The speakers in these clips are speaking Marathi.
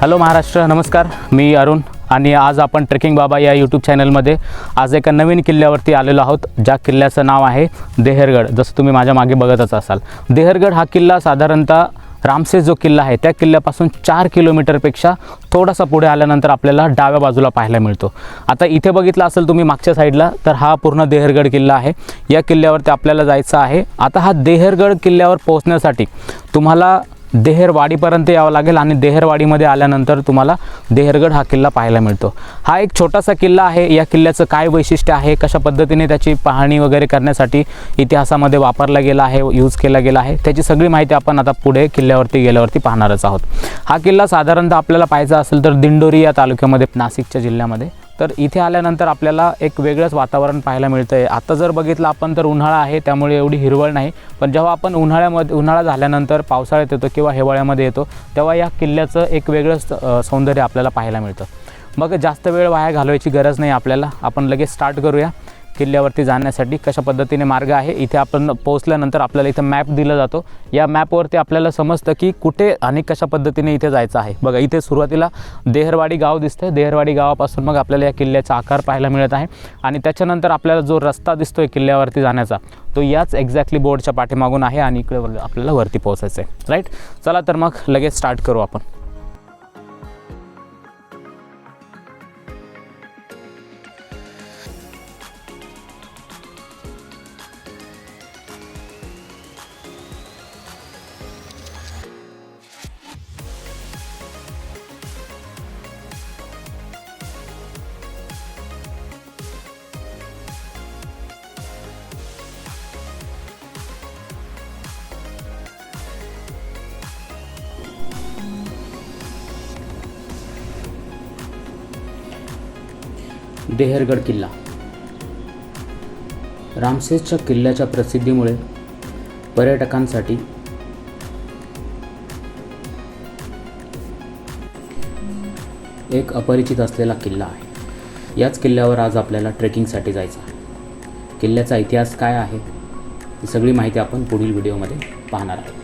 हॅलो महाराष्ट्र नमस्कार. मी अरुण आणि आज आपण ट्रेकिंग बाबा या यूट्यूब चॅनलमध्ये आज एका नवीन किल्ल्यावरती आलेलो आहोत ज्या किल्ल्याचं नाव आहे देहरगड. जसं तुम्ही माझ्या मागे बघतच असाल. देहरगड हा किल्ला साधारणतः रामसेस जो किल्ला आहे त्या किल्ल्यापासून चार किलोमीटरपेक्षा थोडासा पुढे आल्यानंतर आपल्याला डाव्या बाजूला पाहायला मिळतो. आता इथे बघितलं असेल तुम्ही मागच्या साईडला तर हा पूर्ण देहरगड किल्ला आहे. या किल्ल्यावरती आपल्याला जायचं आहे. आता हा देहरगड किल्ल्यावर पोहोचण्यासाठी तुम्हाला देहेरवाडीपर्यंत यावं लागेल आणि देहेरवाडीमध्ये आल्यानंतर तुम्हाला देहरगड हा किल्ला पाहायला मिळतो. हा एक छोटासा किल्ला आहे. या किल्ल्याचं काय वैशिष्ट्य आहे? कशा पद्धतीने त्याची पाहणी वगैरे करण्यासाठी इतिहासामध्ये वापरला गेला आहे यूज केला गेला आहे? त्याची सगळी माहिती आपण आता पुढे किल्ल्यावरती गेल्यावरती पाहणारच आहोत. हा किल्ला साधारणतः आपल्याला पाहायचा असेल तर दिंडोरी या तालुक्यामध्ये नाशिकच्या जिल्ह्यामध्ये. तर इथे आल्यानंतर आपल्याला एक वेगळंच वातावरण पाहायला मिळतं आहे आता जर बघितलं आपण तर उन्हाळा आहे त्यामुळे एवढी हिरवळ नाही. पण जेव्हा आपण उन्हाळ्यामध्ये उन्हाळा झाल्यानंतर पावसाळ्यात येतो किंवा हिवाळ्यामध्ये येतो तेव्हा या किल्ल्याचं एक वेगळंच सौंदर्य आपल्याला पाहायला मिळतं. मग जास्त वेळ वाया घालवायची गरज नाही आपल्याला. आपण लगेच स्टार्ट करूया. किल्ल्यावरती जाण्यासाठी कशा पद्धतीने मार्ग आहे इथे आपण पोहोचल्यानंतर आपल्याला इथं मॅप दिला जातो. या मॅपवरती आपल्याला समजतं की कुठे आणि कशा पद्धतीने इथे जायचं आहे. बघा इथे सुरुवातीला देहरवाडी गाव दिसतं देहरवाडी गावापासून मग आपल्याला या किल्ल्याचा आकार पाहायला मिळत आहे आणि त्याच्यानंतर आपल्याला जो रस्ता दिसतोय किल्ल्यावरती जाण्याचा तो याच एक्झॅक्टली बोर्डच्या पाठीमागून आहे आणि इकडे आपल्याला वरती पोहोचायचं आहे राईट चला तर मग लगेच स्टार्ट करू आपण. देहरगड किल्ला. रामसेसच्या किल्ल्याच्या प्रसिद्धीमुळे पर्यटकांसाठी एक अपरिचित असलेला किल्ला आहे. याच किल्ल्यावर आज आपल्याला ट्रेकिंगसाठी जायचं आहे. किल्ल्याचा इतिहास काय आहे ही सगळी माहिती आपण पुढील व्हिडिओमध्ये पाहणार आहोत.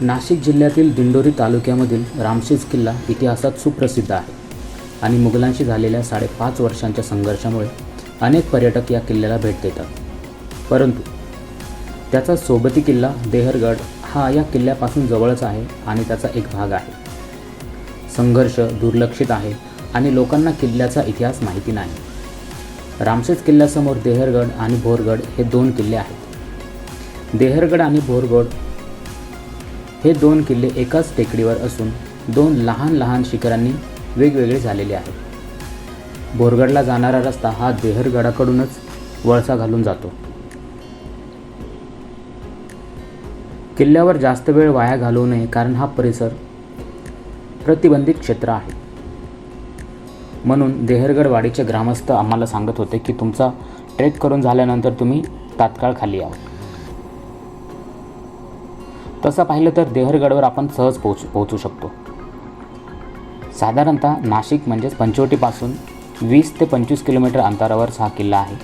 नाशिक जिल्ह्यातील दिंडोरी तालुक्यामधील रामशेज किल्ला इतिहासात सुप्रसिद्ध आहे आणि मुघलांशी झालेल्या साडेपाच वर्षांच्या संघर्षामुळे अनेक पर्यटक या किल्ल्याला भेट देतात. परंतु त्याचा सोबती किल्ला देहरगड हा या किल्ल्यापासून जवळच आहे आणि त्याचा एक भाग आहे. संघर्ष दुर्लक्षित आहे आणि लोकांना किल्ल्याचा इतिहास माहिती नाही. रामशेज किल्ल्यासमोर देहरगड आणि भोरगड हे दोन किल्ले आहेत. देहरगड आणि भोरगड हे दोन किल्ले एकाच टेकडीवर असून दोन लहान लहान शिखरांनी वेगवेगळे झालेले आहेत. बोरगडला जाणारा रस्ता हा देहरगडाकडूनच वळसा घालून जातो. किल्ल्यावर जास्त वेळ वाया घालवू नये कारण हा परिसर प्रतिबंधित क्षेत्र आहे. म्हणून देहरगडवाडीचे ग्रामस्थ आम्हाला सांगत होते की तुमचा ट्रेक करून झाल्यानंतर तुम्ही तात्काळ खाली यावं. तसं पाहिलं तर देहरगडवर आपण सहज पोहोच पोहोचू शकतो. साधारणतः नाशिक म्हणजेच पंचवटीपासून वीस ते पंचवीस किलोमीटर अंतरावर हा किल्ला आहे.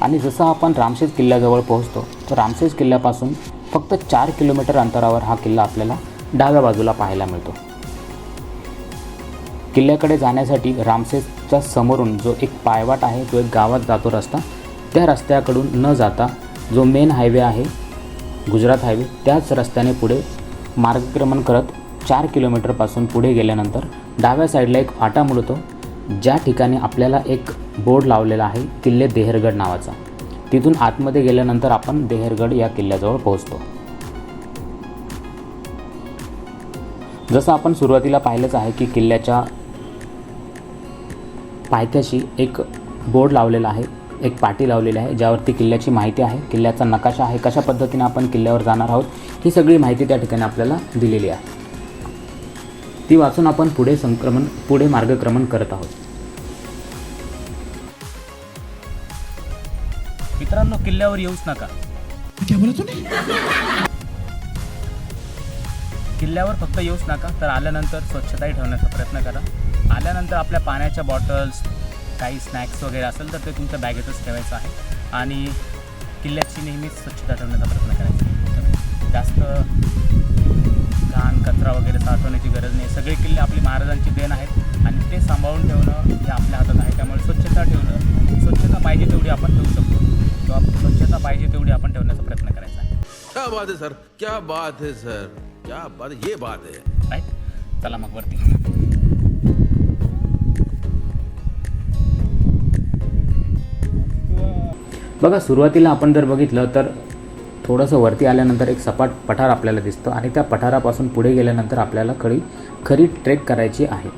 आणि जसं आपण रामशेज किल्ल्याजवळ पोहोचतो तर रामशेज किल्ल्यापासून फक्त चार किलोमीटर अंतरावर हा किल्ला आपल्याला डाव्या बाजूला पाहायला मिळतो. किल्ल्याकडे जाण्यासाठी रामशेजच्या समोरून जो एक पायवाट आहे जो एक गावात जातो रस्ता. त्या रस्त्याकडून न जाता जो मेन हायवे आहे गुजरात हायवे त्याच रस्त्याने पुढे मार्गक्रमण करत चार किलोमीटरपासून पुढे गेल्यानंतर डाव्या साईडला एक फाटा मिळतो ज्या ठिकाणी आपल्याला एक बोर्ड लावलेला आहे किल्ले देहरगड नावाचा. तिथून आतमध्ये गेल्यानंतर आपण देहरगड या किल्ल्याजवळ पोहोचतो. जसं आपण सुरुवातीला पाहिलंच आहे की किल्ल्याच्या पायथ्याशी एक बोर्ड लावलेला आहे एक पाटी लावलेली आहे ज्यावरती किल्ल्याची माहिती आहे किल्ल्याचा नकाशा आहे कशा पद्धतीने आपण किल्ल्यावर जाणार आहोत ही सगळी माहिती त्या ठिकाणी आपल्याला दिलेली आहे. ती वाचून आपण पुढे संक्रमण पुढे मार्गक्रमण करत आहोत. मित्रांनो किल्ल्यावर येऊच नका. किल्ल्यावर फक्त येऊच नका तर आल्यानंतर स्वच्छताही ठेवण्याचा प्रयत्न करा. आल्यानंतर आपल्या पाण्याच्या बॉटल्स काही स्नॅक्स वगैरे असेल तर ते तुमच्या बॅगेतच ठेवायचं आहे. आणि किल्ल्याची नेहमीच स्वच्छता ठेवण्याचा प्रयत्न करायचा जास्त घाण कचरा वगैरे साठवण्याची गरज नाही. सगळे किल्ले आपली महाराजांची देण आहेत आणि ते सांभाळून ठेवणं हे आपल्या हातात आहे. त्यामुळे स्वच्छता ठेवणं स्वच्छता पाहिजे तेवढी आपण ठेवू शकतो. किंवा स्वच्छता पाहिजे तेवढी आपण ठेवण्याचा प्रयत्न करायचा आहे. क्या बात है सर? क्या बात है सर? क्या बात है? ये बात है। राईट चला मग वरती. बघा सुरुवातीला आपण जर बघितलं तर थोडंसं वरती आल्यानंतर एक सपाट पठार आपल्याला दिसतं आणि त्या पठारापासून पुढे गेल्यानंतर आपल्याला खरी खरी ट्रेक करायची आहे.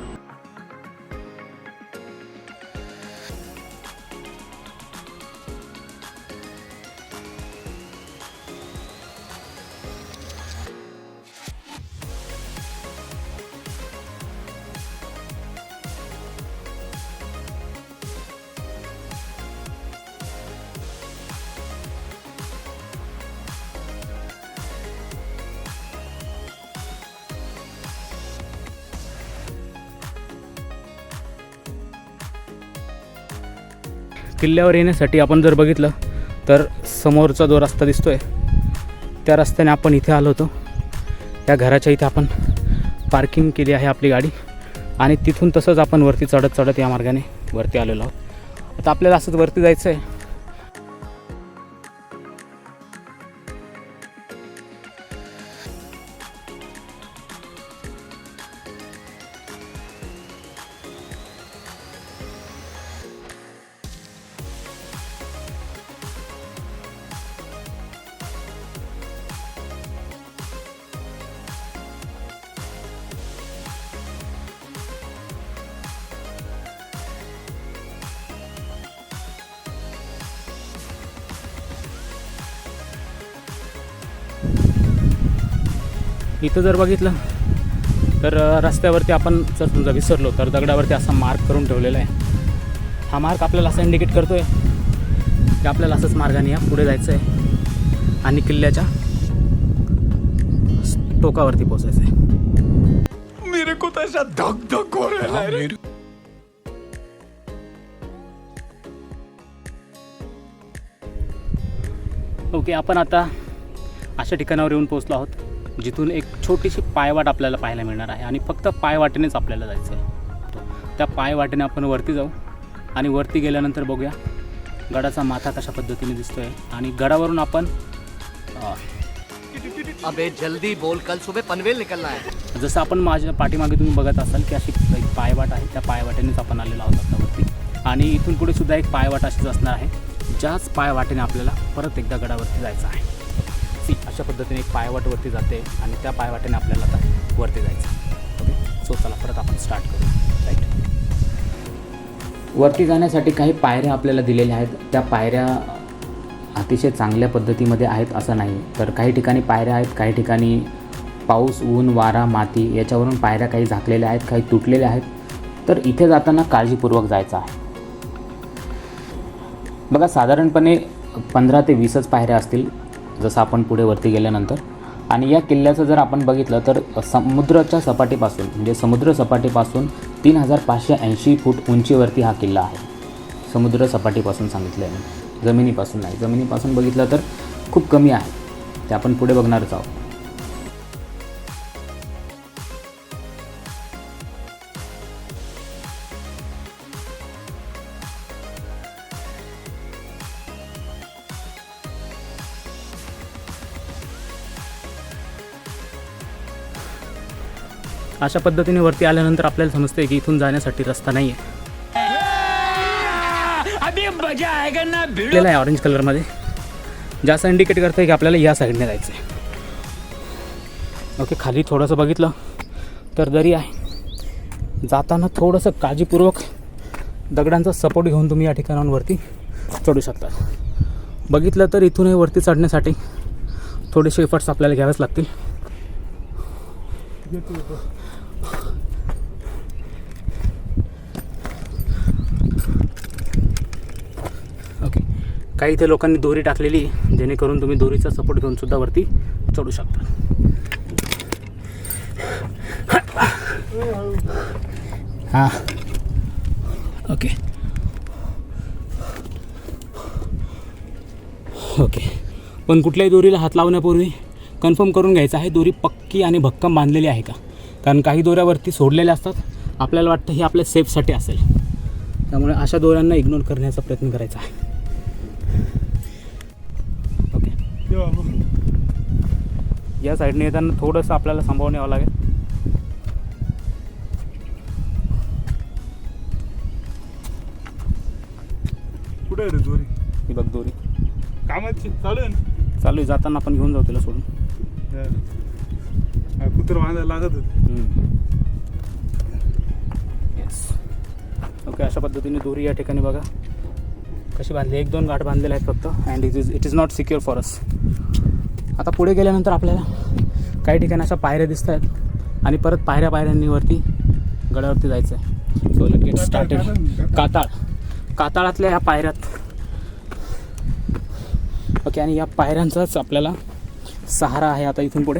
किल्ल्यावर येण्यासाठी आपण जर बघितलं तर समोरचा जो रस्ता दिसतो आहे त्या रस्त्याने आपण इथे आलो होतो. त्या घराच्या इथे आपण पार्किंग केली आहे आपली गाडी आणि तिथून तसंच आपण वरती चढत चढत या मार्गाने वरती आलेलो आहोत. आता आपल्याला असंच वरती जायचं आहे इथं जर बघितलं तर रस्त्यावरती आपण जर समजा विसरलो तर दगडावरती असा मार्क करून ठेवलेला आहे. हा मार्क आपल्याला असं इंडिकेट करतोय की आपल्याला असंच मार्गाने या पुढे जायचं आहे आणि किल्ल्याच्या टोकावरती पोचायचं आहे मेरे को तो ऐसा धक धक हो रहा है ओके आपण आता अशा ठिकाणावर येऊन पोचलो आहोत. जिथून एक छोटीशी पायवाट आपल्याला पाहायला मिळणार आहे आणि फक्त पायवाटेनेच आपल्याला जायचं आहे. त्या पायवाटेने आपण वरती जाऊ आणि वरती गेल्यानंतर बघूया गडाचा माथा कशा पद्धतीने दिसतो आहे आणि गडावरून आपण अबे जल्दी बोल. कल सुबह पनवेल निकलना है. जसं आपण माझ्या पाठीमागे तुम्ही बघत असाल की अशी एक पायवाट आहे त्या पायवाटेनेच आपण आलेलो आहोत आता वरती. आणि इथून पुढे सुद्धा एक पायवाट अशीच असणार आहे ज्याच पायवाटेने आपल्याला परत एकदा गडावरती जायचं आहे. अशा पद्धतीने एक पायवाटवरती जाते आणि त्या पायवाटेने आपल्याला आता वरती जायचं ओके सो चला परत आपण स्टार्ट करू. राईट वरती जाण्यासाठी काही पायऱ्या आपल्याला दिलेल्या आहेत. त्या पायऱ्या अतिशय चांगल्या पद्धतीमध्ये आहेत असं नाही. तर काही ठिकाणी पायऱ्या आहेत काही ठिकाणी पाऊस ऊन वारा माती याच्यावरून पायऱ्या काही झाकलेल्या आहेत काही तुटलेल्या आहेत. तर इथे जाताना काळजीपूर्वक जायचं आहे. बघा साधारणपणे पंधरा ते वीसच पायऱ्या असतील. जसं आपण पुढे वरती गेल्यानंतर. आणि या किल्ल्याचं जर आपण बघितलं तर समुद्राच्या सपाटीपासून म्हणजे समुद्र सपाटीपासून तीन हजार पाचशे ऐंशी फूट उंचीवरती हा किल्ला आहे. समुद्र सपाटीपासून सांगितलं आहे जमिनीपासून नाही. जमिनीपासून बघितलं तर खूप कमी आहे. ते आपण पुढे बघणारच आहोत. अशा पद्धतीने वरती आल्यानंतर आपल्याला समजते की इथून जाण्यासाठी रस्ता नाही आहे आहे ऑरेंज कलरमध्ये जास्त इंडिकेट करतं की आपल्याला या साईडने जायचं आहे ओके खाली थोडंसं बघितलं तर दरी आहे. जाताना थोडंसं काळजीपूर्वक दगडांचा सपोर्ट घेऊन तुम्ही या ठिकाणांवरती चढू शकता. बघितलं तर इथूनही वरती चढण्यासाठी थोडेसे एफर्ट्स आपल्याला घ्यावेच लागतील ओके काही इथे लोकांनी दोरी टाकलेली जेणेकरून तुम्ही दोरीचा सपोर्ट घेऊन सुद्धा वरती चढू शकता. हां. ओके ओके पण कुठल्याही दोरीला हात लावण्यापूर्वी कन्फर्म करून घ्यायचं आहे दोरी पक्की आणि भक्कम बांधलेली आहे का? कारण काही दोऱ्यावरती सोडलेल्या असतात आपल्याला वाटतं हे आपल्या सेफसाठी असेल. त्यामुळे अशा दोऱ्यांना इग्नोर करण्याचा प्रयत्न करायचा आहे. ओके या साईडने येताना थोडंसं आपल्याला सांभाळून यावं लागेल. कुठे आहे रे दोरी? ही बघ दोरी. कामाची चालू आहे ना? चालू आहे जाताना आपण घेऊन जाऊ तिला सोडून. हा, कुत्र बांधायला लागत होते. येस ओके अशा पद्धतीने दोरी या ठिकाणी बघा. कशी बांधली? एक दोन गाठ बांधलेले आहेत फक्त. And it is it is not secure for us आता पुढे गेल्यानंतर आपल्याला काही ठिकाणी अशा पायऱ्या दिसत आहेत. आणि परत पायऱ्या पायऱ्यांनी वरती गडावरती जायचं आहे सो लेट गेट स्टार्टेड काताळ. काताळातल्या ह्या पायऱ्यात. ओके आणि या पायऱ्यांचाच आपल्याला सहारा आहे आता इथून पुढे.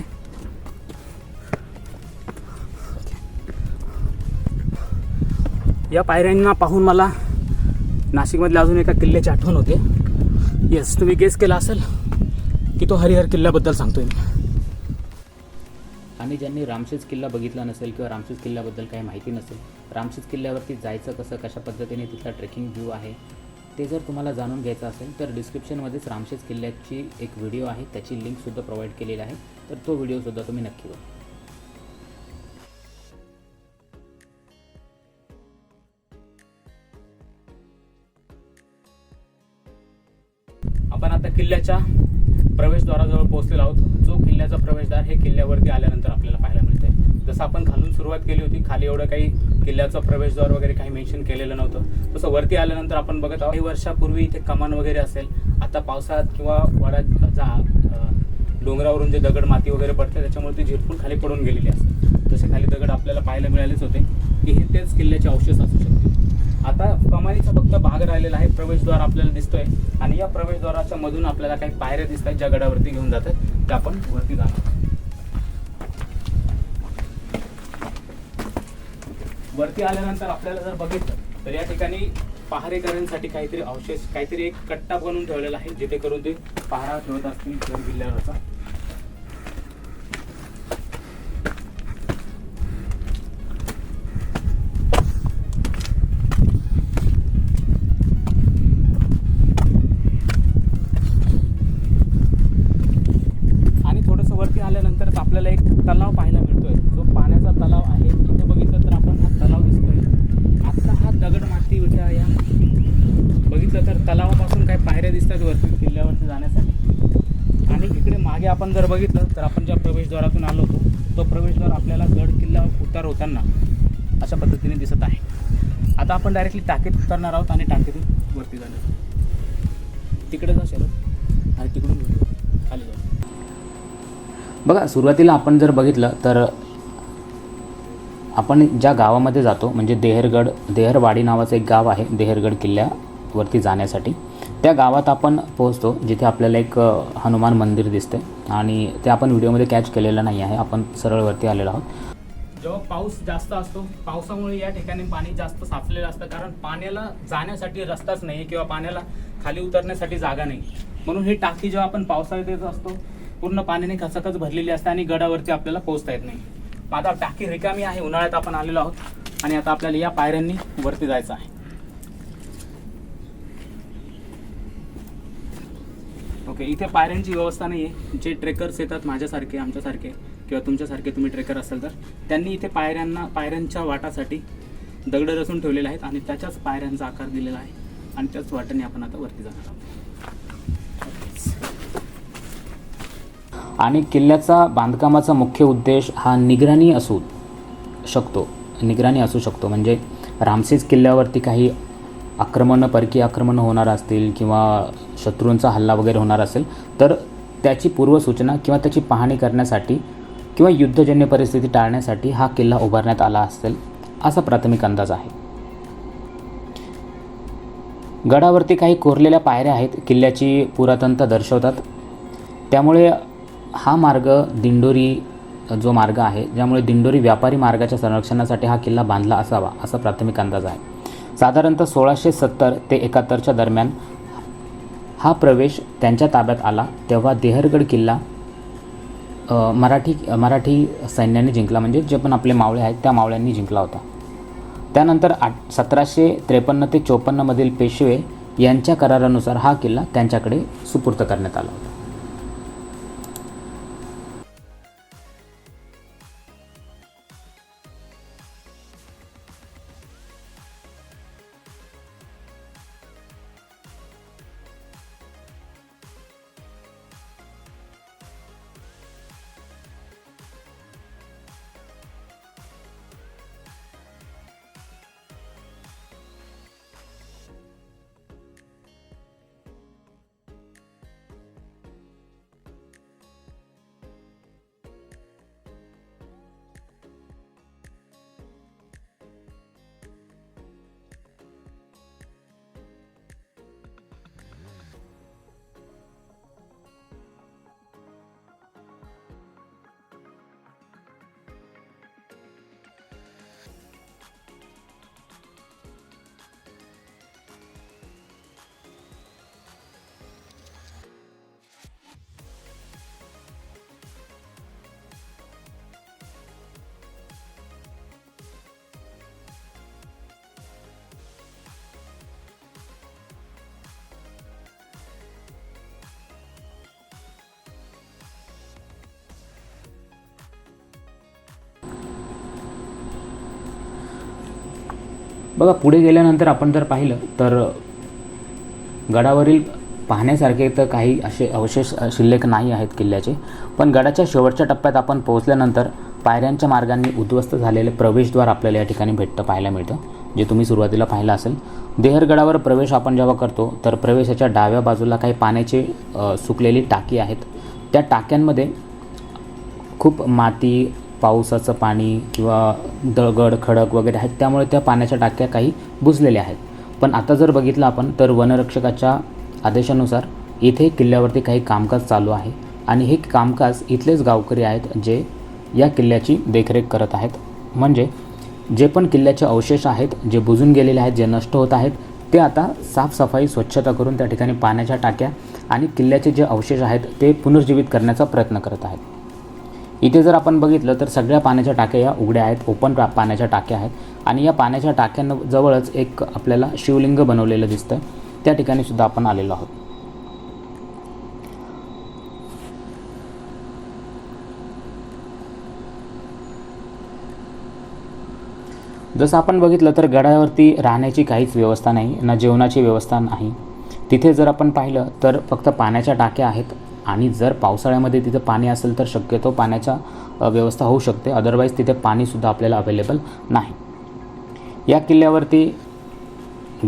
या पायऱ्यांना पाहून मला नाशिकमधल्या अजून एका किल्ल्याची आठवण होते. येस तुम्ही गेस केला असेल की तो हरिहर किल्ल्याबद्दल सांगतोय मी. आणि ज्यांनी रामशेज किल्ला बघितला नसेल किंवा रामशेज किल्ल्याबद्दल काही माहिती नसेल रामशेज किल्ल्यावरती जायचं कसं कशा पद्धतीने तिथला ट्रेकिंग व्ह्यू आहे ते जर तुम्हाला जाणून घ्यायचं असेल तर डिस्क्रिप्शनमध्येच रामशेज किल्ल्याची एक व्हिडिओ आहे त्याची लिंकसुद्धा प्रोव्हाइड केलेली आहे तर तो व्हिडिओसुद्धा तुम्ही नक्की बघा. पोहोचलेलो आहोत जो किल्ल्याचा प्रवेशद्वार हे किल्ल्यावरती आल्यानंतर आपल्याला पाहायला मिळते जसं आपण खालून सुरुवात केली होती खाली एवढं काही किल्ल्याचं प्रवेशद्वार वगैरे काही मेन्शन केलेलं नव्हतं. तसं वरती आल्यानंतर आपण बघत आहोत काही वर्षापूर्वी इथे कमान वगैरे असेल आता पावसाळ्यात किंवा वरात जा डोंगरावरून जे दगड माती वगैरे पडते त्याच्यामुळे ती झिरपून खाली पडून गेलेली असते. तसे खाली दगड आपल्याला पाहायला मिळालेच होते. की हे तेच किल्ल्याचे अवशेष असतात कमानीचा फक्त भाग राहिलेला आहे. प्रवेशद्वार आपल्याला दिसतोय. आणि या प्रवेशद्वाराच्या मधून आपल्याला काही पायऱ्या दिसत आहेत ज्या गडावरती घेऊन जातात. त्या आपण वरती जाणार वरती आल्यानंतर आपल्याला जर बघितलं तर या ठिकाणी पहारेकऱ्यांसाठी काहीतरी अवशेष काहीतरी एक कट्टा बनवून ठेवलेला आहे जिथे करून ते पहारा ठेवत असतील किल्ल्यावरचा आपल्याला एक तलाव पाहायला मिळतोय. जो पाण्याचा तलाव आहे इथे बघितलं तर आपण हा तलाव दिसतोय. आता हा दगड माती विटा या. बघितलं तर तलावापासून काही पायऱ्या दिसतात वरती किल्ल्यावरती जाण्यासाठी. आणि इकडे मागे आपण जर बघितलं तर आपण ज्या प्रवेशद्वारातून आलो होतो तो प्रवेशद्वार आपल्याला गड किल्ला उतार होताना अशा पद्धतीने दिसत आहे. आता आपण डायरेक्टली टाकीत उतरणार आहोत आणि टाकीतून वरती जाणार तिकडे जा शरद. आणि तिकडून खाली जाऊ. बघा सुरुवातीला आपण जर बघितलं तर आपण ज्या गावामध्ये जातो म्हणजे देहरगड देहरवाडी नावाचं एक गाव आहे देहरगड किल्ल्यावरती जाण्यासाठी. त्या गावात आपण पोहोचतो जिथे आपल्याला एक हनुमान मंदिर दिसते आणि ते आपण व्हिडिओमध्ये कॅच केलेलं नाही आहे आपण सरळवरती आलेलो आहोत. जेव्हा पाऊस जास्त असतो पावसामुळे या ठिकाणी पाणी जास्त साचलेलं असतं कारण पाण्याला जाण्यासाठी रस्ताच नाही किंवा पाण्याला खाली उतरण्यासाठी जागा नाही. म्हणून ही टाकी जेव्हा आपण पावसाळ्यात येत असतो पूर्ण पाण्याने खसखस भरलेली असते आणि गडावरती आपल्याला पोहोचता येत नाही. आता टाकी रिकामी आहे उन्हाळ्यात आपण आलेलो आहोत. आणि आता आपल्याला या पायऱ्यांनी वरती जायचं आहे. ओके इथे पायऱ्यांची व्यवस्था नाही आहे जे ट्रेकर्स येतात माझ्यासारखे आमच्यासारखे किंवा तुमच्यासारखे तुम्ही ट्रेकर असाल तर त्यांनी इथे पायऱ्यांना पायऱ्यांच्या वाटासाठी दगड रचून ठेवलेले आहेत आणि त्याच्याच पायऱ्यांचा आकार दिलेला आहे. आणि त्याच वाटाने आपण आता वरती जाणार आहोत. आणि किल्ल्याचा बांधकामाचा मुख्य उद्देश हा निगराणी असू शकतो. निगराणी असू शकतो. म्हणजे रामसेज किल्ल्यावरती काही आक्रमणं परकीय आक्रमणं होणार असतील किंवा शत्रूंचा हल्ला वगैरे होणार असेल तर त्याची पूर्वसूचना किंवा त्याची पाहणी करण्यासाठी किंवा युद्धजन्य परिस्थिती टाळण्यासाठी हा किल्ला उभारण्यात आला असेल असा प्राथमिक अंदाज आहे. गडावरती काही कोरलेल्या पायऱ्या आहेत. किल्ल्याची पुरातनता दर्शवतात. त्यामुळे हा मार्ग दिंडोरी जो मार्ग आहे ज्यामुळे दिंडोरी व्यापारी मार्गाच्या संरक्षणासाठी हा किल्ला बांधला असावा असा प्राथमिक अंदाज आहे. साधारणतः सोळाशे सत्तर ते एकाहत्तरच्या दरम्यान हा प्रवेश त्यांच्या ताब्यात आला तेव्हा देहरगड किल्ला मराठी मराठी सैन्याने जिंकला म्हणजे जे पण आपले मावळे आहेत त्या मावळ्यांनी जिंकला होता. त्यानंतर आठ सतराशे त्रेपन्न ते चोपन्नमधील पेशवे यांच्या करारानुसार हा किल्ला त्यांच्याकडे सुपूर्त करण्यात आला होता. बघा पुढे गेल्यानंतर आपण जर पाहिलं तर गडावरील पाहण्यासारखे तर काही असे अवशेष शिल्लक नाही आहेत किल्ल्याचे. पण गडाच्या शेवटच्या टप्प्यात आपण पोहोचल्यानंतर पायऱ्यांच्या मार्गाने उद्ध्वस्त झालेले प्रवेशद्वार आपल्याला या ठिकाणी भेटतं पाहायला मिळतं जे तुम्ही सुरुवातीला पाहिलं असेल. देहरगडावर प्रवेश आपण जेव्हा करतो तर प्रवेशाच्या डाव्या बाजूला काही पाण्याची सुकलेली टाकी आहेत. त्या टाक्यांमध्ये खूप माती पावसाचं पाणी किंवा दगड खडक वगैरे आहेत त्यामुळे त्या पाण्याच्या टाक्या काही बुजलेल्या आहेत. पण आता जर बघितलं आपण तर वनरक्षकाच्या आदेशानुसार इथे किल्ल्यावरती काही कामकाज चालू आहे आणि हे कामकाज इथलेच गावकरी आहेत जे या किल्ल्याची देखरेख करत आहेत. म्हणजे जे पण किल्ल्याचे अवशेष आहेत जे बुजून गेलेले आहेत जे नष्ट होत आहेत ते आता साफसफाई स्वच्छता करून त्या ठिकाणी पाण्याच्या टाक्या आणि किल्ल्याचे जे अवशेष आहेत ते पुनर्जीवित करण्याचा प्रयत्न करत आहेत. इथे जर आपण बघितलं तर सगळ्या पाण्याच्या टाक्या या उघड्या आहेत ओपन पाण्याच्या टाक्या आहेत. आणि या पाण्याच्या टाक्यांजवळच एक आपल्याला शिवलिंग बनवलेलं दिसतं त्या ठिकाणी सुद्धा आपण आलेलो आहोत. जसं आपण बघितलं तर गडावरती राहण्याची काहीच व्यवस्था नाही ना जेवणाची व्यवस्था नाही. तिथे जर आपण पाहिलं तर फक्त पाण्याच्या टाक्या आहेत आणि जर पावसाळ्यामध्ये तिथं पाणी असेल तर शक्यतो पाण्याच्या व्यवस्था होऊ शकते. अदरवाईज तिथे पाणीसुद्धा आपल्याला अवेलेबल नाही. या किल्ल्यावरती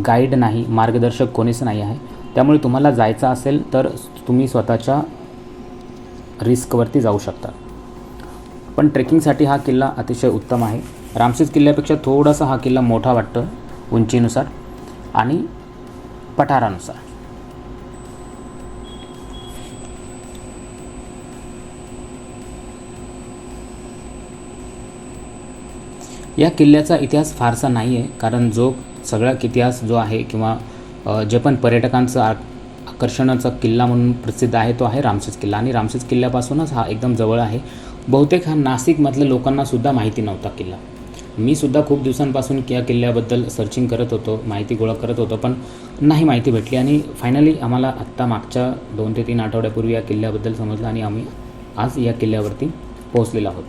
गाईड नाही मार्गदर्शक कोणीच नाही आहे. त्यामुळे तुम्हाला जायचं असेल तर तुम्ही स्वतःच्या रिस्कवरती जाऊ शकता. पण ट्रेकिंगसाठी हा किल्ला अतिशय उत्तम आहे. रामसेस किल्ल्यापेक्षा थोडासा हा किल्ला मोठा वाटतो उंचीनुसार आणि पठारानुसार. या किल्ल्याचा इतिहास फारसा नाही आहे कारण जो सगळा इतिहास जो आहे किंवा जे पण पर्यटकांचं आकर्षणाचा किल्ला म्हणून प्रसिद्ध आहे तो आहे रामसेज किल्ला. आणि रामसेज किल्ल्यापासूनच हा एकदम जवळ आहे. बहुतेक हा नाशिकमधल्या लोकांनासुद्धा माहिती नव्हता किल्ला. मी सुद्धा खूप दिवसांपासून या किल्ल्याबद्दल सर्चिंग करत होतो माहिती गोळा करत होतो पण नाही माहिती भेटली. आणि फायनली आम्हाला आत्ता मागच्या दोन ते तीन आठवड्यापूर्वी या किल्ल्याबद्दल समजलं आणि आम्ही आज या किल्ल्यावरती पोहोचलेलो आहोत.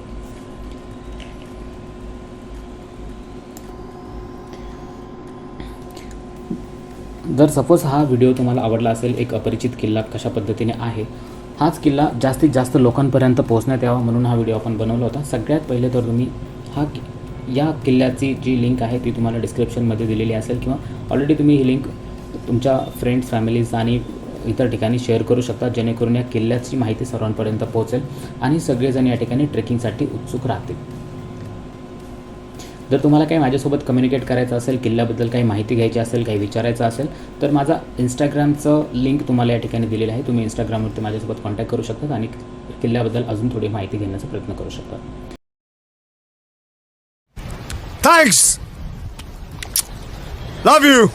जर सपोज हा व्हिडिओ तुम्हाला आवडला असेल एक अपरिचित किल्ला कशा पद्धतीने आहे हाच किल्ला जास्तीत जास्त लोकांपर्यंत पोहोचण्यात यावा म्हणून हा व्हिडिओ आपण बनवला होता. सगळ्यात पहिले तर तुम्ही हा कि- या किल्ल्याची जी लिंक आहे ती तुम्हाला डिस्क्रिप्शनमध्ये दिलेली असेल किंवा ऑलरेडी तुम्ही ही लिंक तुमच्या फ्रेंड्स फॅमिलीज आणि इतर ठिकाणी शेअर करू शकता जेणेकरून या किल्ल्याची माहिती सर्वांपर्यंत पोहोचेल आणि सगळेजण या ठिकाणी ट्रेकिंगसाठी उत्सुक राहतील. जर तुम्हाला काही माझ्यासोबत कम्युनिकेट करायचं असेल किल्ल्याबद्दल काही माहिती घ्यायची असेल काही विचारायचं असेल तर माझा इंस्टाग्रामचं लिंक तुम्हाला या ठिकाणी दिलेलं आहे. तुम्ही इंस्टाग्रामवरती माझ्यासोबत कॉन्टॅक्ट करू शकता आणि किल्ल्याबद्दल अजून थोडी माहिती घेण्याचा प्रयत्न करू शकता. Thanks love you